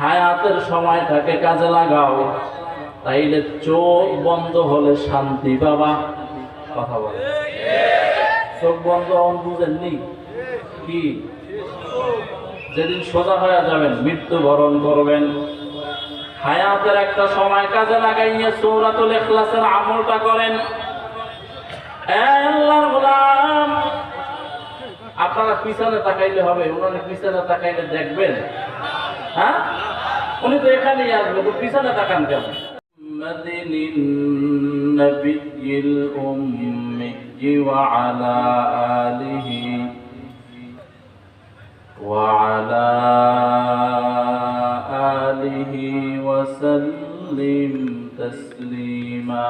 হায়াতের সময়টাকে কাজে লাগাও, তাইলে চোখ বন্ধ হলে শান্তি বাবা কথা বলে চোখ বন্ধ হন বুঝেননি? কি? যেদিন সোজা হয়ে যাবেন, মৃত্যুবরণ করবেন। হায়াতের একটা সময় কাজে লাগাইয়ে সৌরাতুল ইখলাসের আমলটা করেন। আপনারা পিছনে তাকাইলে হবে, উনার পিছনে তাকাইলে দেখবেন হ্যাঁ উনি তো এখানেই আসবে তো পিছনে তাকান কেন محمد النبي الأمي وعلى آله وعلى آله وسلم تسليما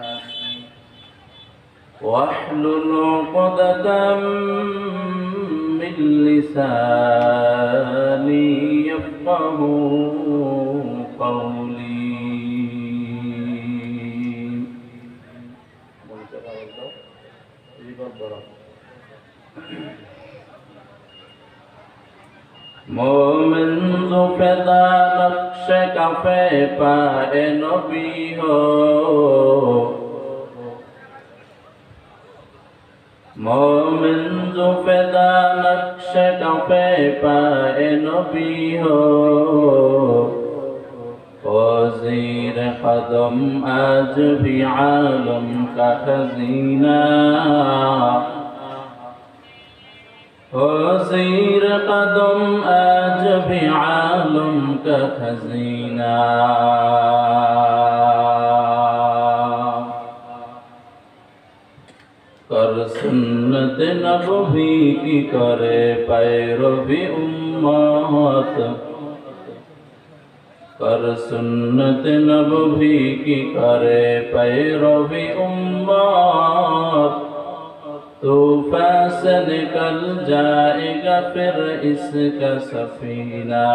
واحلل عقدة من لساني يفقه قولي মোমেন জুফেদা নকশে কাফে পায়ে নবী হো পে পায়ে নবী হো وزیر قدم آج بھی عالم کا خزینہ وزیر قدم آج بھی عالم کا خزینہ নবী কি করে পায়রবি উম্মত? কর সুন্নত নবী কি করে পায়রবি উম্মত? طوفا سے نکل جائے گا پھر اس کا سفینہ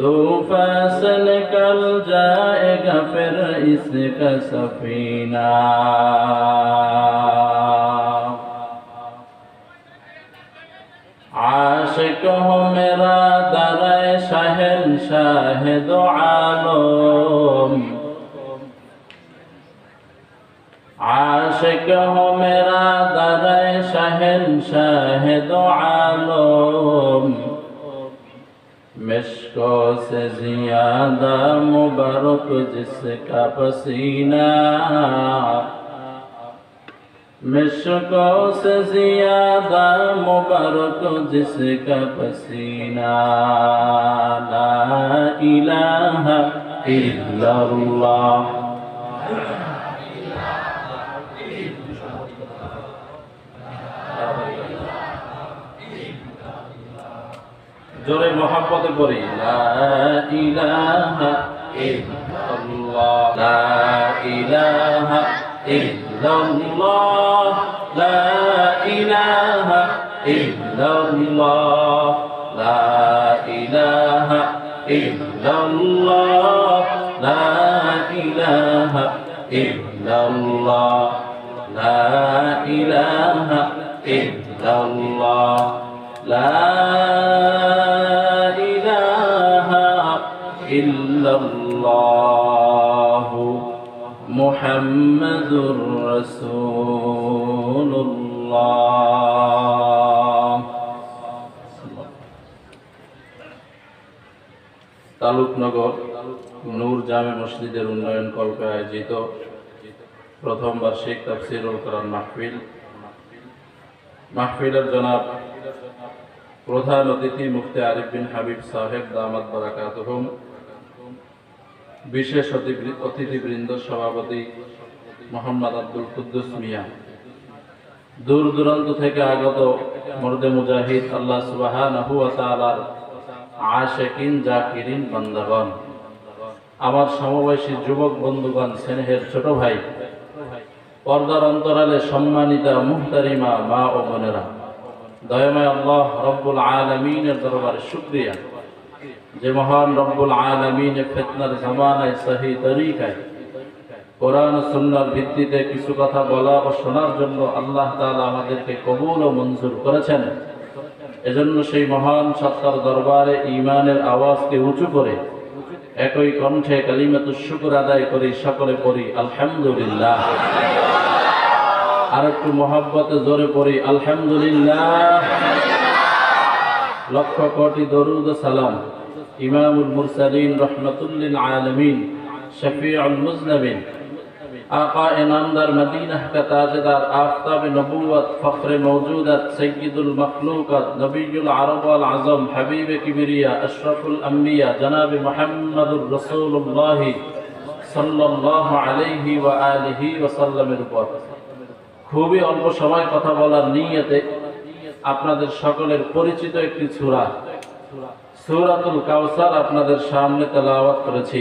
تو فیصل کل جائے گا پھر اس کا سفینہ عاشق ہو میرا در شہن شاہد عالم عاشق ہو میرا در شہن شاہد عالم مشکوں سے زیادہ مبارک جس کا پسینہ مشکوں سے زیادہ مبارک جس کا پسینہ لا الہ الا اللہ ইল্লাল্লাহ লা ইলাহা ইল্লাল্লাহ। লা محمد رسول الله তালুকনগর নূর জামে মসজিদের উন্নয়ন কল্পে আয়োজিত প্রথম বার্ষিক তাফসিরুল কোরআন মাহফিল মাহফিলের জনাব প্রধান অতিথি মুফতি আরিফ বিন হাবিব সাহেব দামাত বারাকাতুহুম বিশেষ অতিথি- অতিথিবৃন্দ সভাপতি মোহাম্মদ আব্দুল কুদ্দুস মিয়া। দূর দূরান্ত থেকে আগত মর্দে মুজাহিদ আল্লাহ তাআলার আশিকিন, জাকিরিন বান্দাগণ আমার সমবয়সী যুবক বন্ধুগণ, স্নেহের ছোট ভাই, পর্দার অন্তরালে সম্মানিতা মুহতারিমা মা ও বোনেরা, দয়াময় আল্লাহ রব্বুল আলমিনের দরবারে শুক্রিয়া। যে মহান রব্বুল আলমিনে ফেতনার জামানায় সহি তরিকায় কোরআন সুন্নার ভিত্তিতে কিছু কথা বলা ও শোনার জন্য আল্লাহ তালা আমাদেরকে কবুল ও মঞ্জুর করেছেন। এজন্য সেই মহান সত্তার দরবারে ইমানের আওয়াজকে উঁচু করে একই কণ্ঠে কালিমাতুর শুকুর আদায় করি, সকলে পড়ি, আলহামদুলিল্লাহ। আর একটু মহাব্বতে জোরে পড়ি, আলহামদুলিল্লাহ। লক্ষ কোটি দরুদ সালাম। ইমামুল মুরসালিন রহমতুল্লিল আলমিন, শফিউল মুজনবিন آقا امامدار مدینہ کا تاجدار آفتاب نبوت فخر موجودت سید المخلوقت نبی العرب والعظم حبیب کبریا اشرف الانبیاء جناب محمد الرسول اللہ صلی اللہ علیہ وآلہ وسلم উপর খুবই অল্প সময় কথা বলার নিয়তে আপনাদের সকলের পরিচিত একটি সূরা সূরাতুল কাউসার আপনাদের সামনে তেলাওয়াত করেছি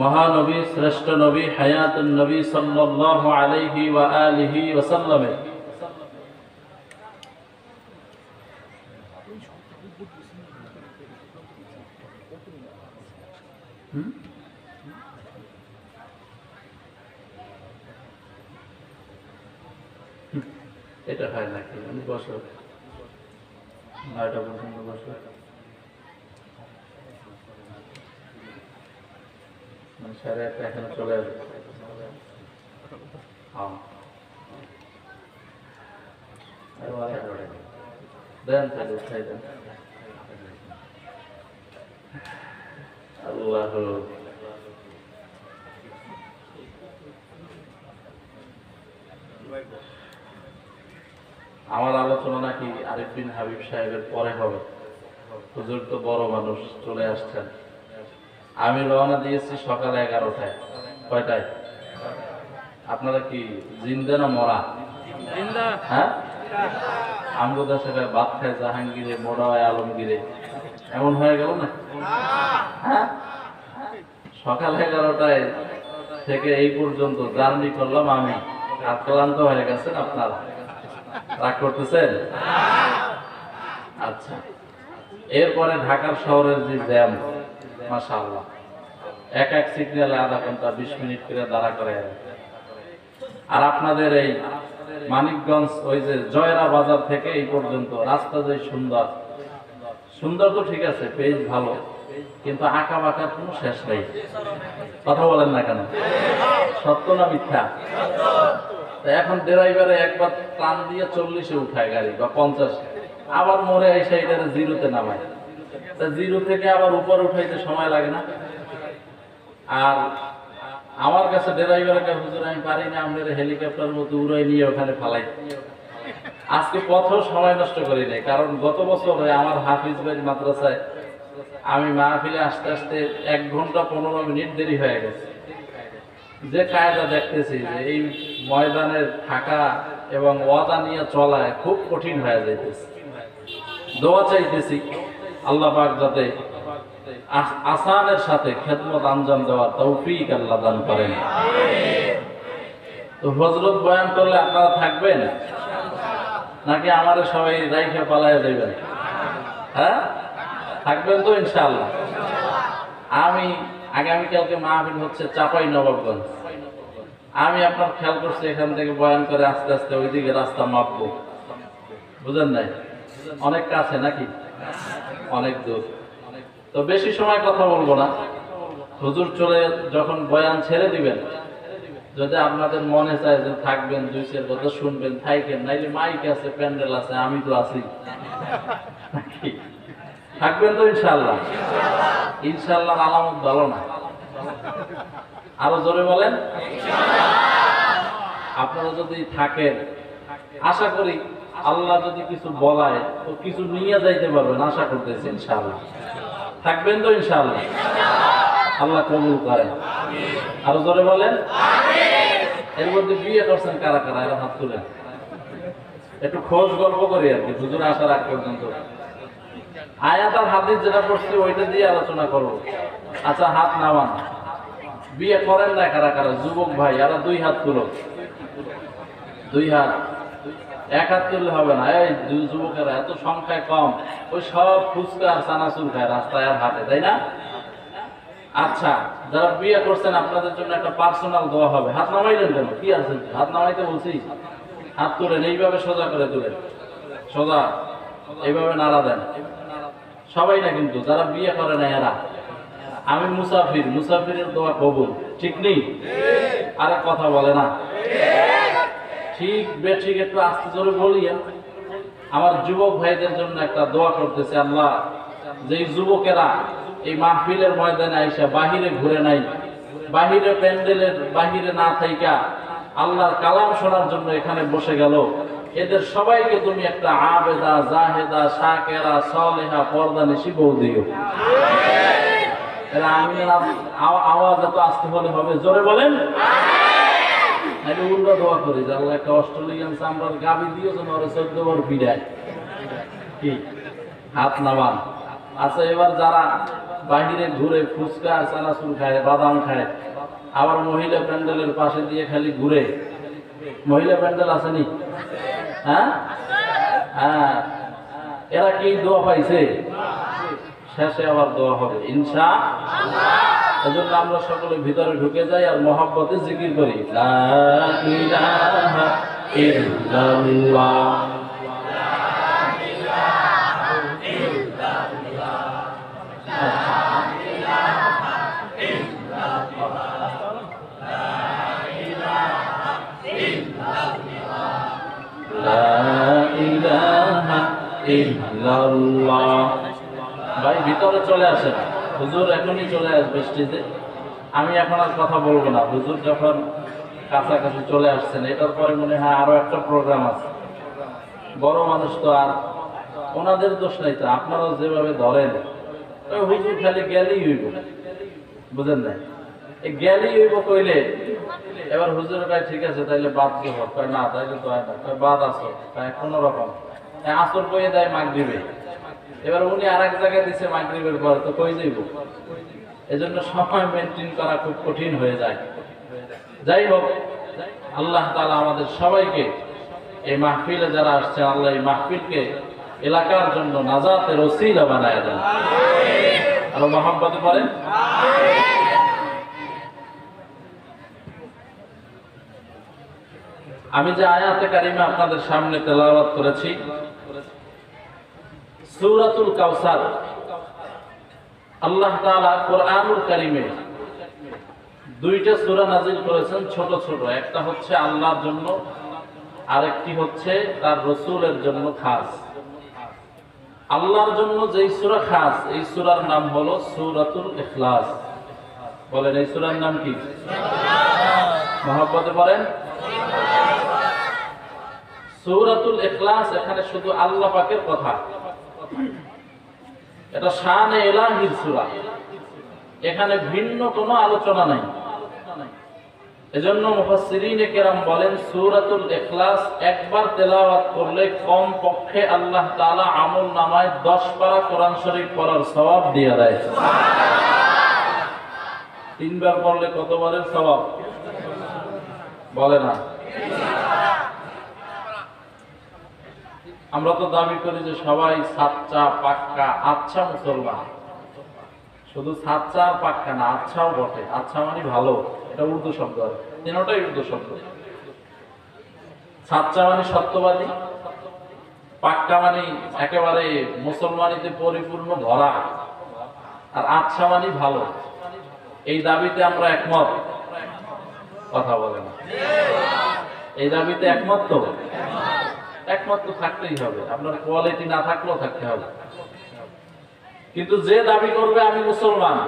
মহানবী, শ্রেষ্ঠ নবী, হায়াতুন নবী সাল্লাল্লাহু আলাইহি ওয়া আলিহি ওয়া সাল্লামে। এটা হয় নাকি? বসো। নয়টা পর্যন্ত বসো। আসবে। হ্যাঁ। আমার আলোচনা নাকি আরিফ বিন হাবিব সাহেবের পরে হবে। হুজুর তো বড় মানুষ, চলে আসছেন। আমি রওনা দিয়েছি সকাল এগারোটায়। কয়টায়? আপনারা কি জিন্দা না মরা? হ্যাঁ? আমগোদা সেটা ভাত খায় জাহাঙ্গীরে মোড়া হয় আলমগীরে। এমন হয়ে গেল না? হ্যাঁ? সকাল এগারোটায় থেকে এই পর্যন্ত জার্নি করলাম আমি। আর ক্লান্ত হয়ে গেছেন আপনারা? রাগ করতেছেন? আচ্ছা। এরপরে ঢাকার শহরের যে জ্যাম মাশাআল্লাহ। এক এক সিগন্যালে আধা ঘণ্টা, বিশ মিনিট করে দাঁড়া করে আর আপনাদের এই মানিকগঞ্জ, ওই যে জয়রা বাজার থেকে এই পর্যন্ত রাস্তা যে সুন্দর। সুন্দর তো ঠিক আছে, পেজ ভালো, কিন্তু আঁকা বাঁকার কোনো শেষ নেই। কথা বলেন না কেন? সত্য না মিথ্যা? এখন ড্রাইভারে একবার টান দিয়ে চল্লিশে উঠায় গাড়ি বা পঞ্চাশে। আবার মোড়ে এসে এটারে জিরোতে নামায়। তা জিরো থেকে আবার উপর উঠাইতে সময় লাগে না। আর আমার কাছে ড্রাইভারের কাছে, হুজুর, আমি পারি না আমাদের হেলিকপ্টার মতো উড়াই নিয়ে ওখানে ফালাই। আজকে পথেও সময় নষ্ট করি নাই, কারণ গত বছর আমার হাফিজ বাড়ি মাদ্রাসায় আমি মাহফিলে আসতে আসতে এক ঘণ্টা পনেরো মিনিট দেরি হয়ে গেছে। যে কায়দা দেখতেছি যে এই ময়দানে থাকা এবং ওয়াদা নিয়ে চলায় খুব কঠিন হয়ে যাইতেছে। দোয়া চাইতেছি আল্লাহ পাক যাতে আস- আসানের সাথে খেদমত আঞ্জাম দেওয়ার তৌফিক আল্লাহ দান করেন। তো হজরত বয়ান করলে আপনারা থাকবেন? নাকি আমাদের সবাই রাইখে পালায় যাইবেন হ্যাঁ? থাকবেন তো ইনশাআল্লাহ। আমি আগামীকালকে মাহফিল হচ্ছে চাপাই নবাবগঞ্জ। আমি আপনার খেয়াল করছি এখান থেকে বয়ান করে আস্তে আস্তে ওইদিকে রাস্তা মাপবো। বুঝেন নাই? অনেক কাছে নাকি? অনেক দূর। তো বেশি সময় কথা বলব না। হুজুর চলে যখন বয়ান ছেড়ে দিবেন, যদি আপনাদের মনে চায় যে থাকবেন, দুই চার কথা শুনবেন, থাইকেন, নাইলে মাইক আছে, প্যান্ডেল আছে, আমি তো আছি। থাকবেন তো ইনশাল্লাহ ইনশাল্লাহ আলামত ভালো না। আরও জোরে বলেন। আপনারা যদি থাকেন, আশা করি আল্লাহ যদি কিছু বলায়, তো কিছু নিয়ে যাইতে পারবেন, আশা করতেছি, ইনশাআল্লাহ। থাকবেন তো, ইনশাআল্লাহ? আল্লাহ কবুল করেন। আরও জোরে বলেন? এর মধ্যে বিয়ে করছেন কারা কারা? এরা হাত তুলেন। একটু খোঁজ গল্প করি আর কি, হুজুর আসার আগ পর্যন্ত। আয়াত আর হাদিস যেটা পড়ছি, ওইটা দিয়ে আলোচনা করব। আচ্ছা হাত নামান। বিয়ে করেন না কারা কারা? যুবক ভাই, এরা দুই হাত তুলো দুই হাত। এক হাত তুললে হবে না। এই যুবকেরা এত সংখ্যায় কম। ওই সব ফুচকা আর চানাচুর খায় রাস্তায় আর হাতে তাই না? আচ্ছা যারা বিয়ে করছেন আপনাদের জন্য একটা পার্সোনাল দোয়া হবে। হাত নামাইলেন কেন? কি আছে? হাত নামাইতে বলছি? হাত তুলেন এইভাবে সোজা করে তুলেন। সোজা এইভাবে নাড়া দেন। সবাই না কিন্তু যারা বিয়ে করে না এরা। আমি মুসাফির মুসাফিরের দোয়া কবুল। ঠিক নেই? আরে কথা বলে না? ঠিক বেঠিক একটু আস্তে জোরে বলিয়া আমার যুবক ভাইদের জন্য একটা দোয়া করতেছে আল্লাহ যে যুবকেরা এই মাহফিলের ময়দানে আইসা বাহিরে ঘুরে নাই বাহিরে প্যান্ডেলের বাহিরে না থাইকা আল্লাহর কালাম শোনার জন্য এখানে বসে গেল। এদের সবাইকে তুমি একটা আবেদা জাহেদা শাকেরা সলেহা পর্দা নিশি বউ দিও। আমিনের আওয়া- আওয়াজ এত আসতে হলে হবে জোরে বলেন। নাহলে উল্টো দোয়া করি যে আল্লাহ একটা অস্ট্রেলিয়ান চামড়ার গাবি দিও যেন ওরা চোদ্দ বার পিড়ায় কি? হাত নামান। আচ্ছা এবার যারা বাহিরে ঘুরে ফুচকা, চানাচুর খায়, বাদাম খায়, আবার মহিলা প্যান্ডেলের পাশে দিয়ে খালি ঘুরে। মহিলা প্যান্ডেল আসেনি হ্যাঁ? হ্যাঁ। এরা কি দোয়া পাইছে? শেষে আবার দোয়া হবে। ইনশা এজন্য আমরা সকলে ভিতরে ঢুকে যাই আর মহাব্বতে জিকির করি। ভাই ভিতরে চলে আসেন। হুজুর এখনই চলে আসবে স্টেজে। আমি এখন আর কথা বলব না। হুজুর যখন কাছাকাছি চলে আসছেন, এটার পরে মনে হয় আরও একটা প্রোগ্রাম আছে। বড় মানুষ তো আর ওনাদের দোষ নাই তো, আপনারাও যেভাবে ধরেন, ওই হুজুর খালি গেলেই হইব। বুঝেন না এই গেলেই হইব কইলে, এবার হুজুরের কাছে ঠিক আছে, তাইলে বাদ কি হোক। না, তাইলে তো হয় না। বাদ আসো তাই কোনো রকম। আসর কইয়ে দেয় মাগ দিবে এবার উনি আর এক জায়গায় দিচ্ছে মাগরিবের পর তো কই যাইব? এজন্য সময় মেনটেন করা খুব কঠিন হয়ে যায়। যাই হোক, আল্লাহ তাআলা আমাদের সবাইকে এই মাহফিলে যারা আসছে, আল্লাহ এই মাহফিলকে এলাকার জন্য নাজাতের ওসিলা বানায় দেন। আরও মহাব্বতে পড়েন আমি যে আয়াতে কারিমা আপনাদের সামনে তেলাওয়াত করেছি সূরাতুল কাউসার আল্লাহ কোরআনুল দুইটা সূরা নাজিল করেছেন, ছোট ছোট। একটা হচ্ছে আল্লাহর জন্য, আরেকটি হচ্ছে তার রসুলের জন্য খাস। আল্লাহর জন্য খাস, এই সূরার নাম হলো সূরাতুল ইখলাস। বলেন, এই সূরার নাম কি? মহাব্বতে বলেন। সূরাতুল ইখলাস এখানে শুধু আল্লাহ পাকের কথা। এটা শানে এলাহির সূরা। এখানে ভিন্ন কোনো আলোচনা নাই। এজন্য মুফাসসিরিনে কেরাম বলেন, সূরাতুল ইখলাস একবার তেলাওয়াত করলে কম পক্ষে আল্লাহ তাআলা আমল নামায় 10 পারা কোরআন শরীফ পড়ার সওয়াব দিয়ে দেয়। তিনবার পড়লে কতবারের সওয়াব? বলে না। আমরা তো দাবি করি যে সবাই সাচ্চা, পাক্কা আচ্ছা মুসলমান। শুধু সাচ্চা আর পাক্কা না, আচ্ছাও বটে। আচ্ছা মানে ভালো, এটা উর্দু শব্দ। তিনটাই উর্দু শব্দ। সাচ্চা মানে সত্যবাদী, পাক্কা মানে একেবারে মুসলমানিতে পরিপূর্ণ ধরা আর আচ্ছা মানে ভালো। এই দাবিতে আমরা একমত। কথা বলে না এই দাবিতে একমত তো? একমত তো থাকতেই হবে। আপনার কোয়ালিটি না থাকলেও থাকতে হবে। কিন্তু যে দাবি করবে, আমি মুসলমান।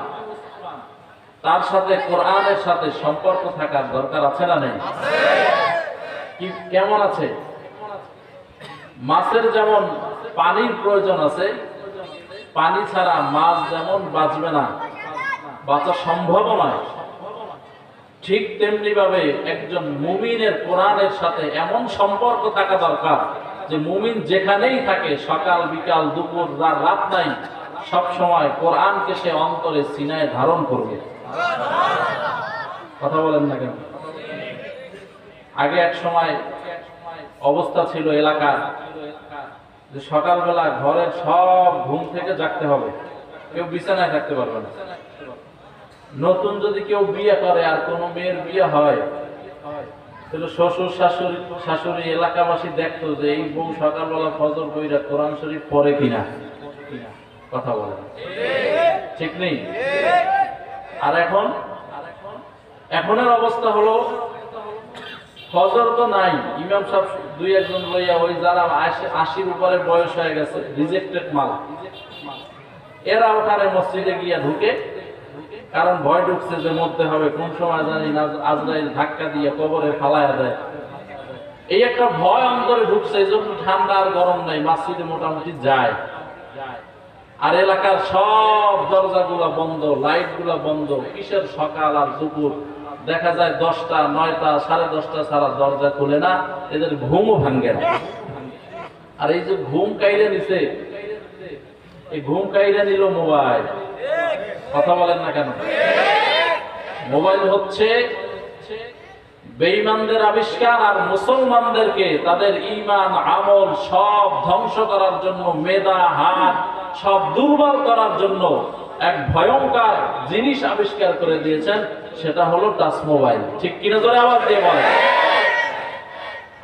তার সাথে কোরআনের সাথে সম্পর্ক থাকার দরকার আছে না নেই? কি, কেমন আছে? মাছের যেমন পানির প্রয়োজন আছে, পানি ছাড়া মাছ যেমন বাঁচবে না, বাঁচা সম্ভব নয়। ঠিক তেমনি ভাবে একজন মুমিনের কোরআনের সাথে এমন সম্পর্ক থাকা দরকার যে মুমিন যেখানেই থাকে, সকাল, বিকাল, দুপুর, রাত রাত নাই, সব সময় কোরআনকে সে অন্তরে সিনায় ধারণ করবে। কথা বলেন না কেন? আগে এক সময় অবস্থা ছিল এলাকার, যে সকালবেলা ঘরের সব ঘুম থেকে জাগতে হবে। কেউ বিছানায় থাকতে পারবে না। নতুন যদি কেউ বিয়ে করে আর কোন মেয়ের বিয়ে হয়, তাহলে শ্বশুর, শাশুড়ি শাশুড়ি, এলাকাবাসী দেখতো যে এই বউ সকালবেলা ফজর কইরা কোরআন শরীফ পড়ে কিনা। কথা বলে ঠিক নেই? আর এখন? এখনের অবস্থা হলো, ফজর তো নাই, ইমাম সাহেব দুই একজন লইয়া ওই যারা আশির উপরে বয়স হয়ে গেছে রিজেক্টেড মাল। এরা ওখানে মসজিদে গিয়া ঢুকে কারণ ভয় ঢুকছে যে মরতে হবে, কোন সময় জানি না, আজরাইল ধাক্কা দিয়ে কবরে ফালায়া দেয়। এই একটা ভয় অন্তরে ঢুকছে, এই জন্য ঠান্ডা আর গরম নাই, মসজিদে মোটামুটি যায়। আর এলাকার সব দরজাগুলা বন্ধ লাইটগুলা বন্ধ, কিসের সকাল আর দুপুর? দেখা যায় দশটা, নয়টা, সাড়ে দশটা ছাড়া দরজা খুলে না, এদের ঘুমও ভাঙ্গে না। আর এই যে ঘুম কাইরে নিছে, এই ঘুম কাইরে নিল মোবাইল। কথা বলেন না কেন? মোবাইল হচ্ছে বেঈমানদের আবিষ্কার আর মুসলমানদেরকে তাদের ইমান আমল সব ধ্বংস করার জন্য মেধা, হাত সব দুর্বল করার জন্য এক ভয়ঙ্কর জিনিস আবিষ্কার করে দিয়েছেন, সেটা হলো টাচ মোবাইল। ঠিক কিনা ধরে আবার দিয়ে বলেন।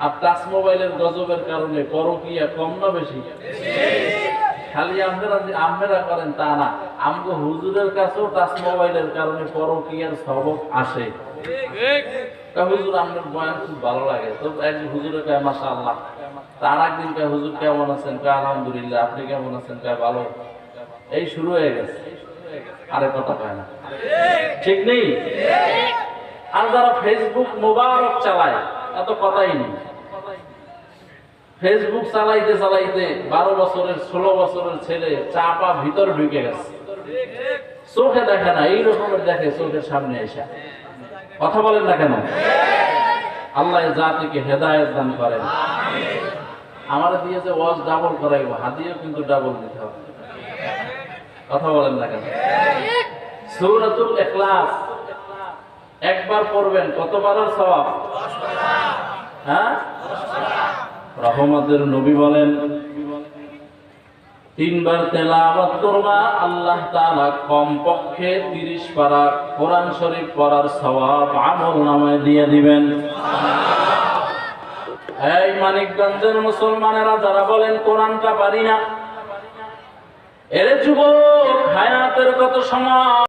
আর টাচ মোবাইলের গজবের কারণে পরকিয়া কম না বেশি? খালি আপনারা যে আপনারা করেন তা না আমগো হুজুরের কাছেও টাচ মোবাইলের কারণে পরকিয়ার সবক আসে। তা হুজুর আপনার বয়ান খুব ভালো লাগে। তো এক হুজুরে কয় মাসা আল্লাহ তার একদিন কয় হুজুর কেমন আছেন? কয় আলহামদুলিল্লাহ আপনি কেমন আছেন? কয় ভালো। এই শুরু হয়ে গেছে। আরে কথা কয় না। ঠিক নেই? আর যারা ফেসবুক মোবারক চালায় এত কথাই নেই। ফেসবুক চালাইতে চালাইতে বারো বছরের, ষোলো বছরের ছেলে চাপা ভিতর ঢুকে গেছে। চোখে দেখে না, এই রকমের দেখে চোখের সামনে এসে। কথা বলেন না কেন? আল্লাহ জাতিকে হেদায়ত দান করেন। আমার দিয়ে যে ওয়াজ ডাবল করাইব, হাদিও কিন্তু ডাবল দিতে হবে। কথা বলেন না কেন? সূরাতুল ইখলাস, একবার পড়বেন, কতবারের সওয়াব? হ্যাঁ? রহমতের নবী বলেন, তিনবার তেলাওয়াত করবা, আল্লাহ তাআলা কমপক্ষে 30 পারা কোরআন শরীফ পড়ার সওয়াব আমল নামায় দিয়ে দিবেন। এই মানিকগঞ্জের মুসলমানেরা যারা বলেন, কোরআনটা পারি না। এরে যুবক, হায়াতের কত সময়